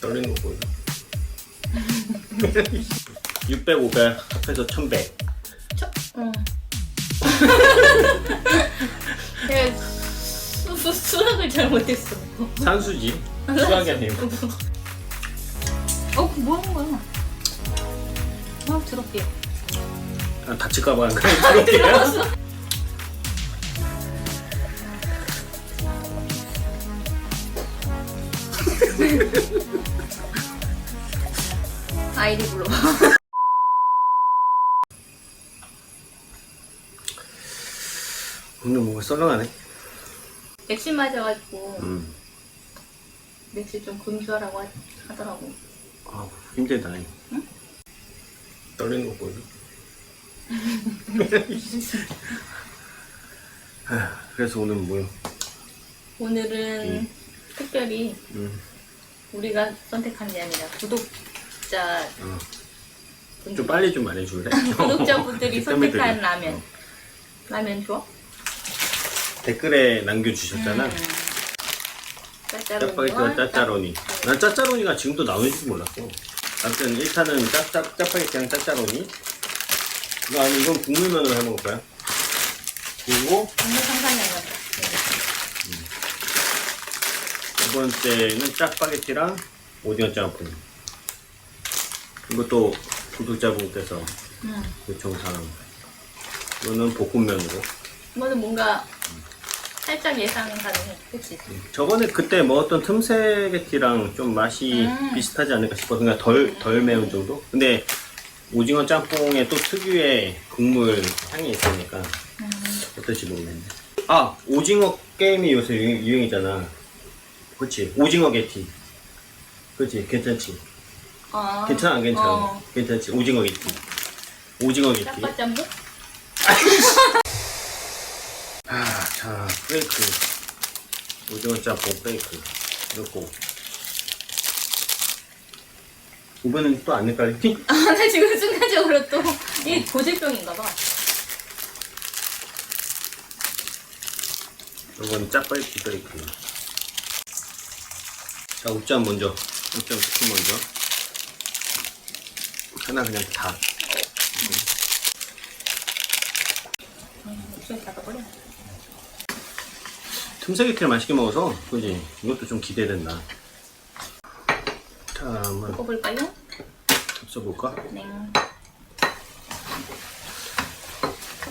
떨리는 거 보여. 600, 500 합해서 1100. 저, 어. 내가 수, 수, 수학을 잘 못했어. 산수지. 수학이 아니고. 어, 뭐 하는 거야? 아, 더럽게. 아, 다칠까봐 안 그래. 그렇게요? 아이디 불러. 오늘 뭔가 썰렁하네. 맥심 맞아가지고 음. 맥심 좀 금주하라고 하, 하더라고. 아, 힘들다. 떨리는 거 보여. 아, 그래서 오늘 뭐요? 오늘은 음. 특별히 음. 우리가 선택한 게 아니라 구독 자 어. 좀 빨리 좀 말해줄래? 구독자분들이 땀이 선택한 들려. 라면. 어. 라면 좋아? 댓글에 남겨주셨잖아. 음. 짜짜로니. 짜파게티와 짜짜로니. 난 짜짜로니가 지금도 나오는지 몰랐어. 아무튼 1차는 짜짜, 짜파게티랑 짜짜로니. 이거 아니 이건 국물면으로 해 먹을까요? 그리고 정말 상상이 안 난다. 두 번째는 짜파게티랑 오디오 짬뽕. 이것도 구독자분께서 음. 요청사항. 이거는 볶음면으로. 이거는 뭔가 살짝 예상 가능해. 그치? 저번에 그때 먹었던 틈새게티랑 좀 맛이 음. 비슷하지 않을까 싶어. 그러니까 덜, 덜 매운 정도? 근데 오징어 짬뽕에 또 특유의 국물 향이 있으니까 음. 어떨지 모르겠네. 아, 오징어 게임이 요새 유행, 유행이잖아. 그치? 오징어 게티. 그치? 괜찮지? 아. 괜찮아, 안 괜찮아? 어. 괜찮지? 오징어 게티. 오징어 게티. 짜파짬뽕? 아, 자, 프레이크. 오징어 짬뽕 프레이크. 넣고. 이번엔 또 안 헷갈리지? 아, 나 지금 순간적으로 또, 이 고질병인가 봐. 이건 짜파게티 프레이크. 자, 옷장 먼저. 옷장 치킨 먼저. 하나 그냥 다. 목소리 닫아버려. 틈새게티를 맛있게 먹어서, 그지? 이것도 좀 기대된다. 자, 한번 먹어볼까요? 접숴볼까? 네.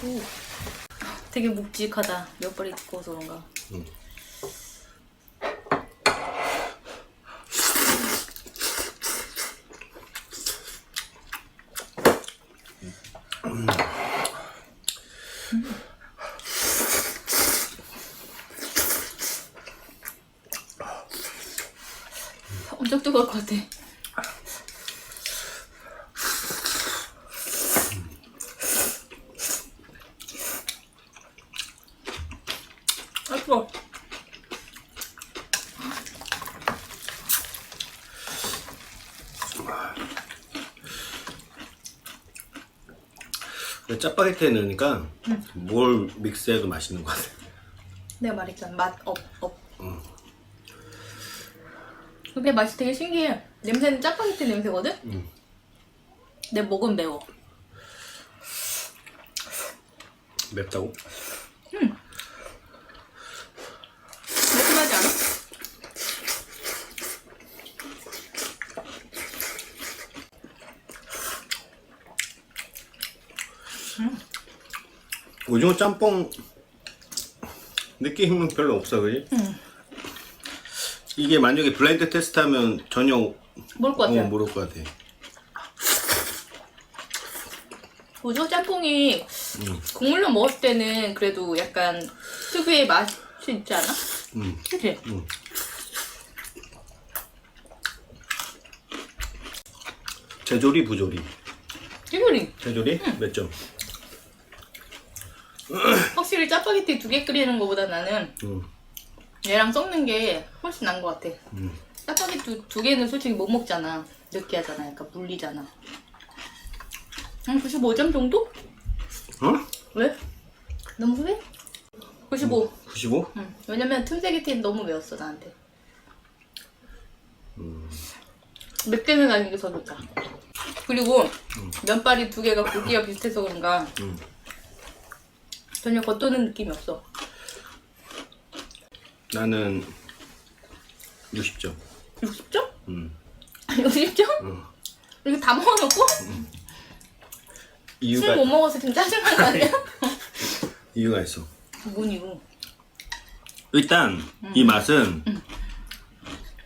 오. 되게 묵직하다. 몇 벌이 두꺼워서 그런가. 응. Mm. 짜파게티에 넣으니까 뭘 믹스해도 맛있는 것 같아. 내가 말했잖아. 맛, 업, 업. 응. 근데 맛이 되게 신기해. 냄새는 짜파게티 냄새거든? 응. 내 목은 매워. 맵다고? 매콤하지 않아? 오징어 짬뽕 느낌은 별로 없어, 그지? 응. 이게 만약에 블라인드 테스트 하면 전혀 모를 것 같아. 어, 모를 것 같아. 오징어 짬뽕이 음. 국물로 먹을 때는 그래도 약간 특유의 맛이 있지 않아? 음. 그치? 음. 제조리 부조리. 찌그리 제조리 몇 점? 확실히 짜파게티 두 개 끓이는 것보다 나는 음. 얘랑 섞는 게 훨씬 나은 것 같아. 음. 짜파게티 두, 두 개는 솔직히 못 먹잖아. 느끼하잖아. 약간 물리잖아. 한 95점 정도? 어? 왜? 너무 후해? 95. 95? 응. 왜냐면 틈새게티는 너무 매웠어 나한테. 맵게는 아닌 게 더 좋다. 그리고 면발이 두 개가 굵기가 비슷해서 그런가 음. 전혀 겉도는 느낌이 없어. 나는 60점. 60점? 음. 60점? 음. 이거 다 먹어놓고 이유가 술못 먹어서 지금 짜증난 거 아니야? 이유가 있어. 뭔 이유? 일단 이 맛은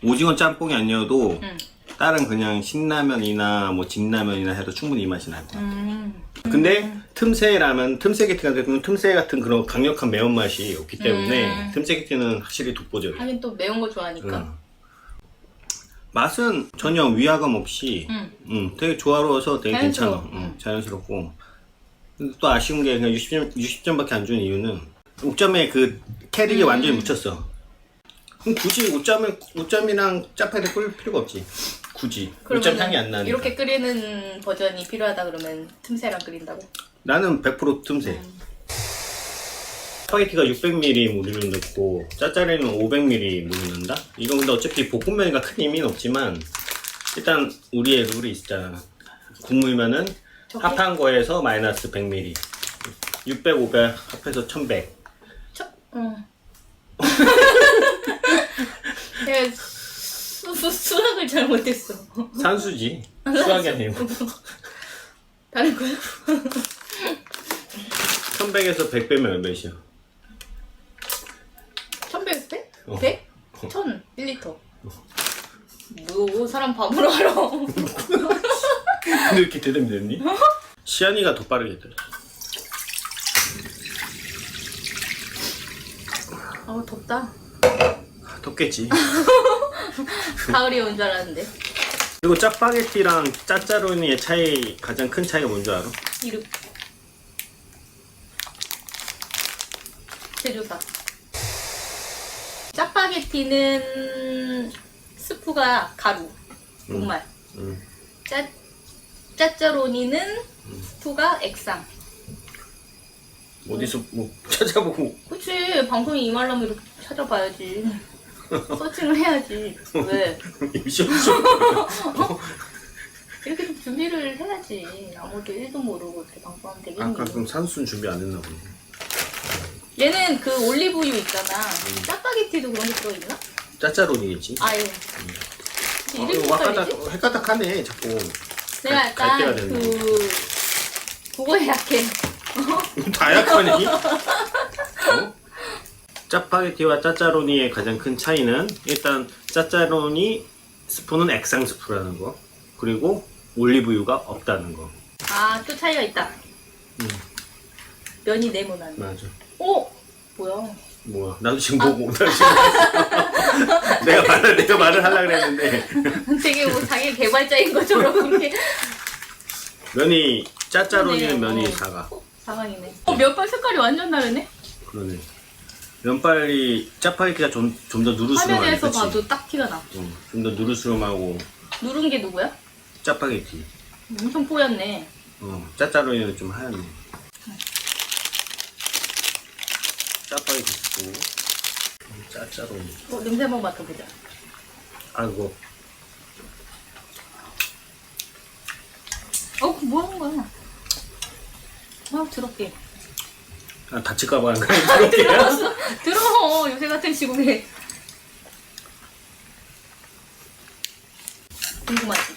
오징어 짬뽕이 아니어도 음. 다른 그냥 신라면이나 뭐 진라면이나 해도 충분히 이 맛이 날 거야. 음. 근데 틈새 라면, 틈새 게티 같은 경우는 틈새 같은 그런 강력한 매운맛이 없기 때문에 음. 틈새 게티는 확실히 독보적이야. 하긴 또 매운 거 좋아하니까. 응. 맛은 전혀 위화감 없이 음. 음, 되게 조화로워서 되게 자연스러워. 괜찮아. 음, 음. 자연스럽고. 근데 또 아쉬운 게 그냥 60점, 60점밖에 안 주는 이유는 5점에 그 캐릭이 음. 완전히 묻혔어. 그럼 굳이 5점에, 5점이랑 짜파게 끓일 필요가 없지. 굳이. 5점 향이 안 나니까. 이렇게 끓이는 버전이 필요하다 그러면 틈새랑 끓인다고? 나는 100% 틈새. 스파게티가 600ml 물을 넣고 짜짜리는 500ml 물을 넣는다? 이건 근데 어차피 볶음면이니까 큰 의미는 없지만 일단 우리의 룰이 있잖아. 국물면은 저게? 합한 거에서 마이너스 100ml. 600, 500 합해서 1100. 저, 응. 내가 수, 수, 수학을 잘 못했어. 산수지. 수학이 아니고. 다른 거야? 1100에서 100 빼면 몇이야? 1100 배? 어. 100? 1000 1리터. 뭐 사람 밥으로 알아. 근데 이렇게 대답이 됐니? 시안이가 더 빠르겠다. 아 덥다. 덥겠지. 가을이 온 줄 알았는데. 그리고 짜파게티랑 짜짜로니의 차이 가장 큰 차이가 뭔지 알아? 이름. 제조사. 짜파게티는 스프가 가루, 녹말. 음. 짜 짜짜로니는 스프가 액상. 어디서 뭐 찾아보고 그치 방송이 임하려면 이렇게 찾아봐야지. 서칭을 해야지. 왜? 임시없죠. 이렇게 좀 준비를 해야지. 아무도 1도 모르고 이렇게 방송하면 되겠니? 아까 그럼 산수는 준비 안 했나 보네. 얘는 그 올리브유 있잖아. 음. 짜파게티도 그런 게 들어있나? 짜짜로니겠지. 아유. 어, 이름이 이거 헷갈다, 헷갈리지? 헷갈딱하네 자꾸. 내가 갈- 갈 때가 약간 됐네. 그 그거에 약해. 다 약하니? 어? 짜파게티와 짜짜로니의 가장 큰 차이는 일단 짜짜로니 스프는 액상 스프라는 거 그리고 올리브유가 없다는 거. 아 또 차이가 있다. 음. 면이 네모난. 맞아. 오 뭐야? 뭐야? 나도 지금 보고 나도 지금. 내가 말을 내가 말을 하려 그랬는데 되게 뭐 자기 개발자인 것처럼 그렇게 면이 짜짜로니는. 면이 어. 상황이네. 어, 면발 색깔이 완전 다르네. 그러네. 면발이 짜파게티가 좀 좀 더 누르스름하네. 화면에서? 봐도 딱 티가 나. 좀더 누르스름하고 누른 게 누구야? 짜파게티. 엄청 뽀얗네. 어, 짜짜로니는 좀 하얗네. 짜파게티 쓰고 짜짜로니. 어, 냄새 한번 맡아보자. 아이고 어, 그뭐 하는 거야? 아, 더럽게. 아, 다칠까봐 하는 거야. 그렇게. 들어 요새 같은 시국에. 궁금하지?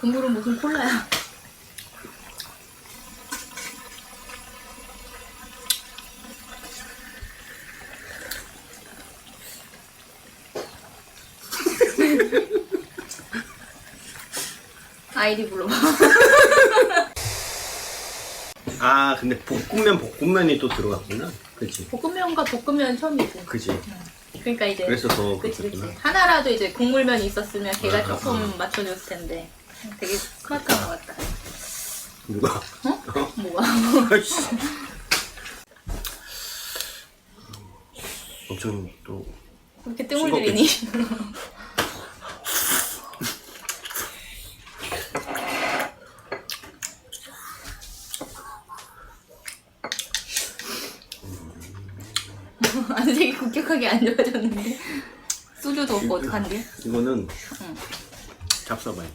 국물은 무슨 콜라야? 아이디 불러봐. 아 근데 볶음면 볶음면이 또 들어갔구나. 그치. 볶음면과 볶음면 처음이지. 그치. 그러니까 이제 그래서 더 그치 그치 그렇구나. 하나라도 이제 국물면이 있었으면 걔가 아, 조금 아. 맞춰줬을 텐데 되게 스마트한 것 같다 누가? 어? 뭐야 아이씨. 엄청 또 그렇게 뜸을 들이니 안 좋아졌는데 소주도 없고 어떡한데? 이거는 응. 잡숴봐요.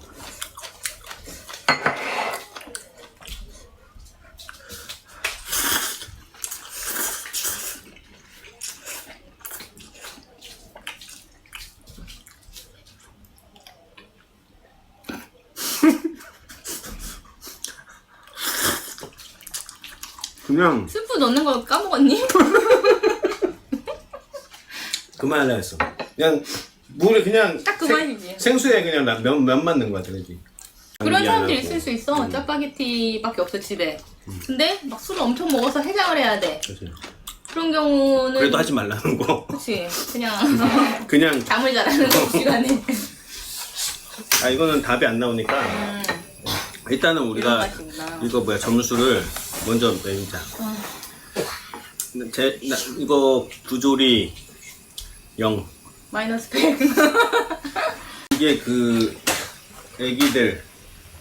그냥 스프 넣는 거 까먹었니? 그만하려 했어. 그냥 물에 그냥 딱 그만이지. 생, 수에 그냥 나- 면, 면 맞는 거 같아, 그지? 그런 사람들이 하고. 있을 수 있어. 음. 짜파게티밖에 없어 집에. 근데 막 술을 엄청 먹어서 해장을 해야 돼. 그치. 그런 경우는 그래도 하지 말라는 거. 그치 그냥 그냥 잠을 잘하는 거 시간에. 아 이거는 답이 안 나오니까 음, 일단은 우리가. 이거 뭐야 점수를 먼저 매기자. 아, 근데 제 나, 이거 부조리 0. 마이너스 100. 이게 그 애기들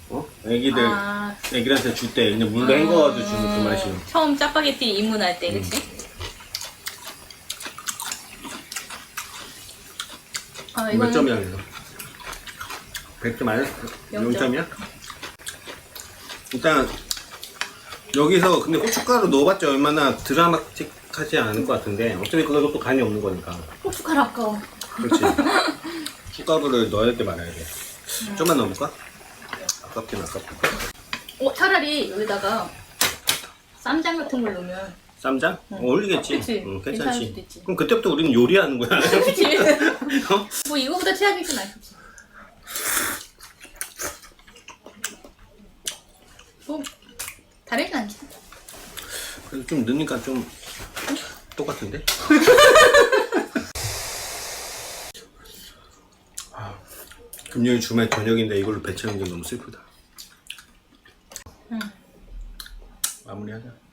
어? 애기들 아, 애기한테 줄 때 그냥 물로 헹궈가지고 주는 그 맛이. 처음 짜파게티 입문할 때, 그치? 아, 몇 점이야 이거? 100점 아니야? 영 점. 0점이야? 일단 여기서 근데 고춧가루 넣어봤자 얼마나 드라마틱하지 않을 것 같은데 어차피 그것도 간이 없는 거니까 고춧가루 아까워. 그렇지 넣어야 될때 말아야 돼 좀만 넣어볼까? 아깝긴 아깝다 어, 차라리 여기다가 쌈장 같은 걸 넣으면. 쌈장? 어, 어울리겠지 그치. 응, 괜찮을 수도 괜찮지 있지. 그럼 그때부터 우리는 요리하는 거야 그치? 어? 뭐 이거보다 최악이진 않겠지. 뭐, 다르진 않지. 그래도 좀 넣으니까 좀 똑같은데? 금요일 주말 저녁인데 이걸로 배 채우는 게 너무 슬프다. 응. 마무리하자. 아,